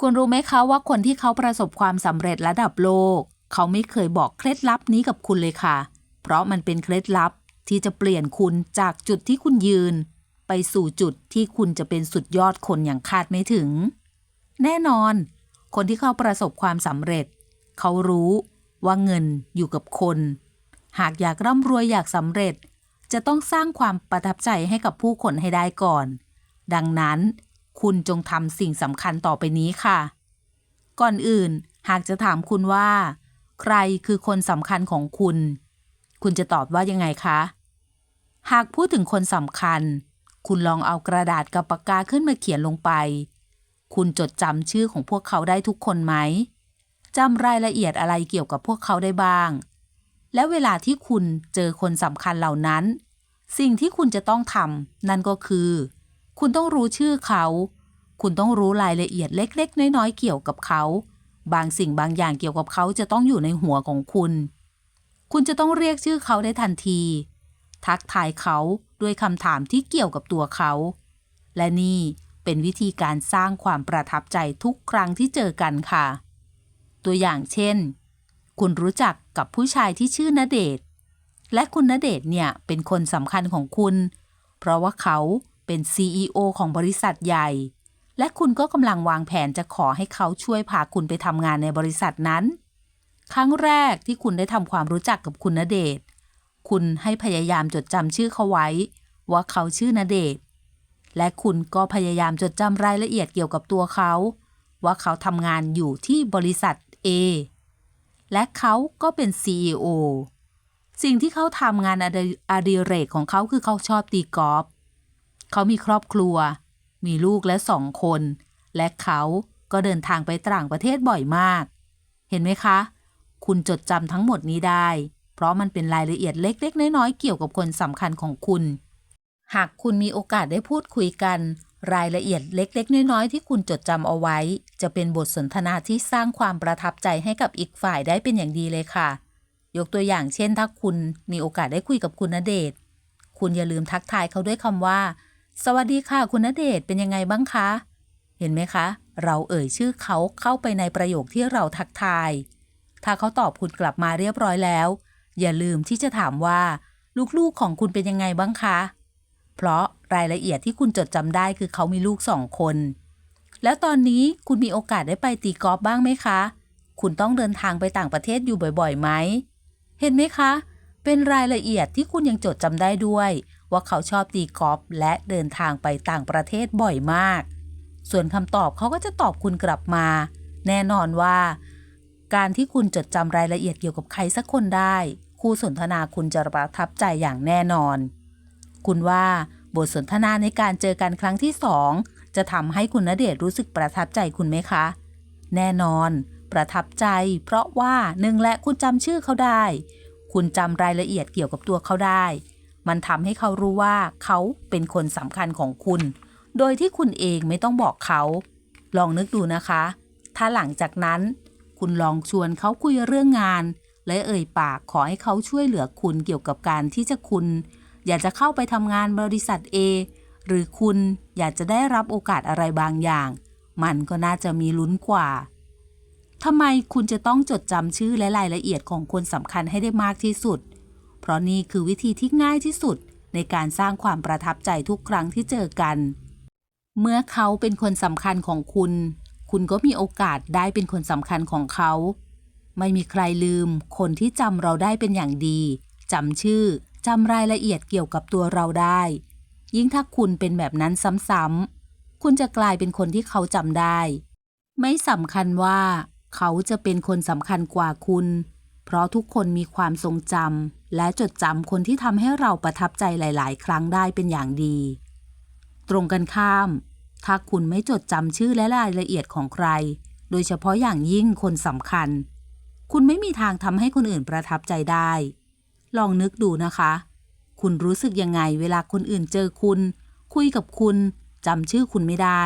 คุณรู้ไหมคะว่าคนที่เขาประสบความสำเร็จระดับโลก เขาไม่เคยบอกเคล็ดลับนี้กับคุณเลยค่ะ เพราะมันเป็นเคล็ดลับที่จะเปลี่ยนคุณจากจุดที่คุณยืน ไปสู่จุดที่คุณจะเป็นสุดยอดคนอย่างคาดไม่ถึง แน่นอน คนที่เขาประสบความสำเร็จ เขารู้ว่าเงินอยู่กับคน หากอยากร่ำรวยอยากสำเร็จ จะต้องสร้างความประทับใจให้กับผู้คนให้ได้ก่อน ดังนั้น คุณจงทำสิ่งสำคัญต่อไปนี้ค่ะ ก่อนอื่น หากจะถามคุณว่า ใครคือคนสำคัญของคุณ คุณจะตอบว่ายังไงคะ หากพูดถึงคนสำคัญ คุณลองเอากระดาษกับปากกาขึ้นมาเขียนลงไป คุณจดจำชื่อของพวกเขาได้ทุกคนไหมจำรายละเอียดอะไรเกี่ยวกับพวกเขาได้บ้าง และเวลาที่คุณเจอคนสำคัญเหล่านั้น สิ่งที่คุณจะต้องทำนั่นก็คือ คุณต้องรู้ชื่อเขา คุณต้องรู้รายละเอียดเล็ก ๆ น้อย ๆ เกี่ยวกับเขา บางสิ่งบางอย่างเกี่ยวกับเขาจะต้องอยู่ในหัวของคุณ คุณจะต้องเรียกชื่อเขาได้ทันที ทักทายเขาด้วยคำถามที่เกี่ยวกับตัวเขา และนี่เป็นวิธีการสร้างความประทับใจทุกครั้งที่เจอกันค่ะ ตัวอย่างเช่น คุณรู้จักกับผู้ชายที่ชื่อณเดชและคุณณเดชเนี่ยเป็นคนสำคัญของคุณ เพราะว่าเขาเป็น CEO ของบริษัทใหญ่ และคุณก็กำลังวางแผนจะขอให้เขาช่วยพาคุณไปทำงานในบริษัทนั้น ครั้งแรกที่คุณได้ทำความรู้จักกับคุณณเดชคุณให้พยายามจดจำชื่อเขาไว้ ว่าเขาชื่อณเดชและคุณก็พยายามจดจำรายละเอียดเกี่ยวกับตัวเขา ว่าเขาทำงานอยู่ที่บริษัท A และเขาก็เป็น CEO สิ่งที่เขาทำงานอดิอดิเรกของเขาคือเขาชอบตีกอล์ฟเขามีครอบครัว มีลูกและสองคน และเขาก็เดินทางไปต่างประเทศบ่อยมาก เห็นไหมคะ คุณจดจำทั้งหมดนี้ได้ เพราะมันเป็นรายละเอียดเล็ก ๆ น้อยๆเกี่ยวกับคนสำคัญของคุณ หากคุณมีโอกาสได้พูดคุยกัน รายละเอียดเล็ก ๆ น้อยๆที่คุณจดจำเอาไว้ จะเป็นบทสนทนาที่สร้างความประทับใจให้กับอีกฝ่ายได้เป็นอย่างดีเลยค่ะ ยกตัวอย่างเช่น ถ้าคุณมีโอกาสได้คุยกับคุณณเดชน์คุณอย่าลืมทักทายเขาด้วยคำว่า สวัสดีค่ะ คุณณเดชเป็นยังไงบ้างคะ เห็นไหมคะ เราเอ่ยชื่อเขาเข้าไปในประโยคที่เราทักทาย ถ้าเขาตอบคุณกลับมาเรียบร้อยแล้ว อย่าลืมที่จะถามว่า ลูกๆของคุณเป็นยังไงบ้างคะ เพราะรายละเอียดที่คุณจดจำได้คือเขามีลูกสองคน แล้วตอนนี้คุณมีโอกาสได้ไปตีกอล์ฟบ้างไหมคะ คุณต้องเดินทางไปต่างประเทศอยู่บ่อยๆไหม เห็นไหมคะ เป็นรายละเอียดที่คุณยังจดจำได้ด้วย ว่าเขาชอบตีกอล์ฟและเดินทางไปต่างประเทศบ่อยมาก ส่วนคำตอบเขาก็จะตอบคุณกลับมา แน่นอนว่า การที่คุณจดจำรายละเอียดเกี่ยวกับใครสักคนได้ คู่สนทนาคุณจะประทับใจอย่างแน่นอน คุณว่าบทสนทนาในการเจอกันครั้งที่สองจะทำให้คุณณเดชน์รู้สึกประทับใจคุณไหมคะ แน่นอน ประทับใจ เพราะว่าหนึ่งและคุณจำชื่อเขาได้ คุณจำรายละเอียดเกี่ยวกับตัวเขาได้ มันทำให้เขารู้ว่าเขาเป็นคนสำคัญของคุณ โดยที่คุณเองไม่ต้องบอกเขา ลองนึกดูนะคะ ถ้าหลังจากนั้น คุณลองชวนเขาคุยเรื่องงาน และเอ่ยปากขอให้เขาช่วยเหลือคุณเกี่ยวกับการที่จะคุณ อยากจะเข้าไปทำงานบริษัท A หรือคุณอยากจะได้รับโอกาสอะไรบางอย่าง มันก็น่าจะมีลุ้นกว่าทำไมคุณจะต้องจดจำชื่อและรายละเอียดของคนสำคัญให้ได้มากที่สุดเพราะนี่คือวิธีที่ง่ายที่สุดในการสร้างความประทับใจทุกครั้งที่เจอกัน เมื่อเขาเป็นคนสำคัญของคุณ คุณก็มีโอกาสได้เป็นคนสำคัญของเขา ไม่มีใครลืม คนที่จำเราได้เป็นอย่างดีจำชื่อจำรายละเอียดเกี่ยวกับตัวเราได้ ยิ่งถ้าคุณเป็นแบบนั้นซ้ำๆ คุณจะกลายเป็นคนที่เขาจำได้ ไม่สำคัญว่า เขาจะเป็นคนสำคัญกว่าคุณ เพราะทุกคนมีความทรงจำ และจดจำคนที่ทำให้เราประทับใจหลาย ๆ ครั้งได้เป็นอย่างดี ตรงกันข้าม ถ้าคุณไม่จดจำชื่อและรายละเอียดของใคร โดยเฉพาะอย่างยิ่งคนสำคัญ คุณไม่มีทางทำให้คนอื่นประทับใจได้ ลองนึกดูนะคะ คุณรู้สึกยังไงเวลาคนอื่นเจอคุณ คุยกับคุณจำชื่อคุณไม่ได้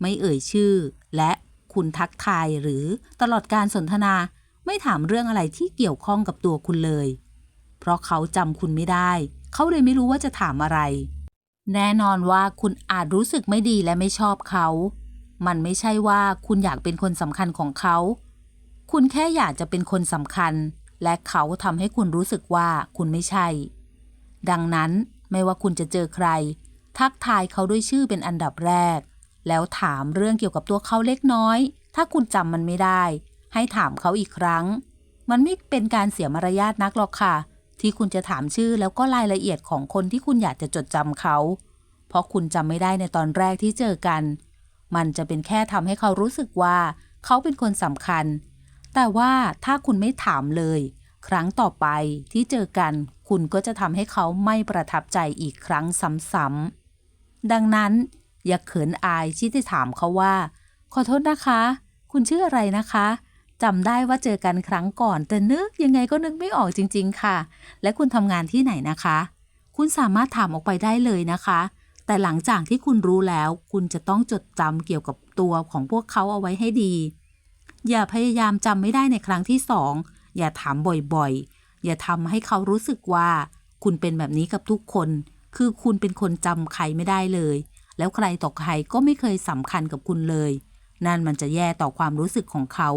ไม่เอ่ยชื่อ และคุณทักทายหรือตลอดการสนทนา ไม่ถามเรื่องอะไรที่เกี่ยวข้องกับตัวคุณเลย ราะเขาจำคุณไม่ได้ เขาเลยไม่รู้ว่าจะถามอะไร แน่นอนว่าคุณอาจรู้สึกไม่ดีและไม่ชอบเขา มันไม่ใช่ว่าคุณอยากเป็นคนสำคัญของเขา คุณแค่อยากจะเป็นคนสำคัญ และเขาทำให้คุณรู้สึกว่าคุณไม่ใช่ ดังนั้นไม่ว่าคุณจะเจอใคร ทักทายเขาด้วยชื่อเป็นอันดับแรก แล้วถามเรื่องเกี่ยวกับตัวเขาเล็กน้อย ถ้าคุณจำมันไม่ได้ ให้ถามเขาอีกครั้ง มันไม่เป็นการเสียมารยาทนักหรอกค่ะ ที่คุณจะถามชื่อแล้วก็รายละเอียดของคนที่คุณอยากจะจดจำเขา เพราะคุณจำไม่ได้ในตอนแรกที่เจอกัน มันจะเป็นแค่ทำให้เขารู้สึกว่าเขาเป็นคนสำคัญ แต่ว่าถ้าคุณไม่ถามเลย ครั้งต่อไปที่เจอกัน คุณก็จะทำให้เขาไม่ประทับใจอีกครั้งซ้ำๆดังนั้น อย่าเขินอายที่จะถามเขาว่า ขอโทษนะคะ คุณชื่ออะไรนะคะ จำได้ว่าเจอกันครั้งก่อน แต่นึกยังไงก็นึกไม่ออกจริง ๆ ค่ะ และคุณทำงานที่ไหนนะคะ คุณสามารถถามออกไปได้เลยนะคะ แต่หลังจากที่คุณรู้แล้ว คุณจะต้องจดจำเกี่ยวกับตัวของพวกเขาเอาไว้ให้ดี อย่าพยายามจำไม่ได้ในครั้งที่สองอย่าถามบ่อยๆ อย่าทำให้เขารู้สึกว่า คุณเป็นแบบนี้กับทุกคน คือคุณเป็นคนจำใครไม่ได้เลย แล้วใครต่อใครก็ไม่เคยสำคัญกับคุณเลย นั่นมันจะแย่ต่อความรู้สึกของเขา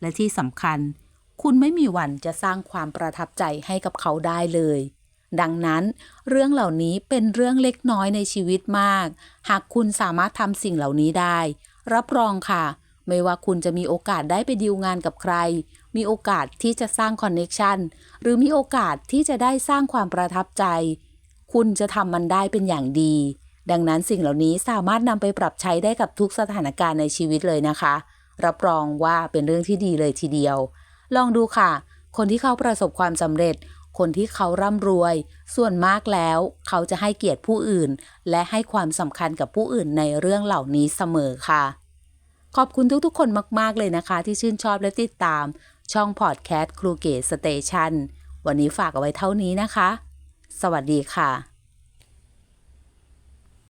และที่สำคัญ คุณไม่มีวันจะสร้างความประทับใจให้กับเขาได้เลย ดังนั้น เรื่องเหล่านี้เป็นเรื่องเล็กน้อยในชีวิตมาก หากคุณสามารถทำสิ่งเหล่านี้ได้ รับรองค่ะ ไม่ว่าคุณจะมีโอกาสได้ไปดีลงานกับใคร มีโอกาสที่จะสร้างคอนเน็ชันหรือมีโอกาสที่จะได้สร้างความประทับใจ คุณจะทำมันได้เป็นอย่างดีดังนั้นสิ่งเหล่านี้สามารถนำไปปรับใช้ได้กับทุกสถานการณ์ในชีวิตเลยนะคะ รับรองว่าเป็นเรื่องที่ดีเลยทีเดียว ลองดูค่ะ คนที่เขาประสบความสำเร็จ คนที่เขาร่ำรวย ส่วนมากแล้ว เขาจะให้เกียรติผู้อื่น และให้ความสำคัญกับผู้อื่นในเรื่องเหล่านี้เสมอค่ะ ขอบคุณทุกๆ คนมาก ๆ เลยนะคะ ที่ชื่นชอบและติดตาม ช่องพอดแคสต์ครูเกตสเตชันวันนี้ฝากเอาไว้เท่านี้นะคะ สวัสดีค่ะ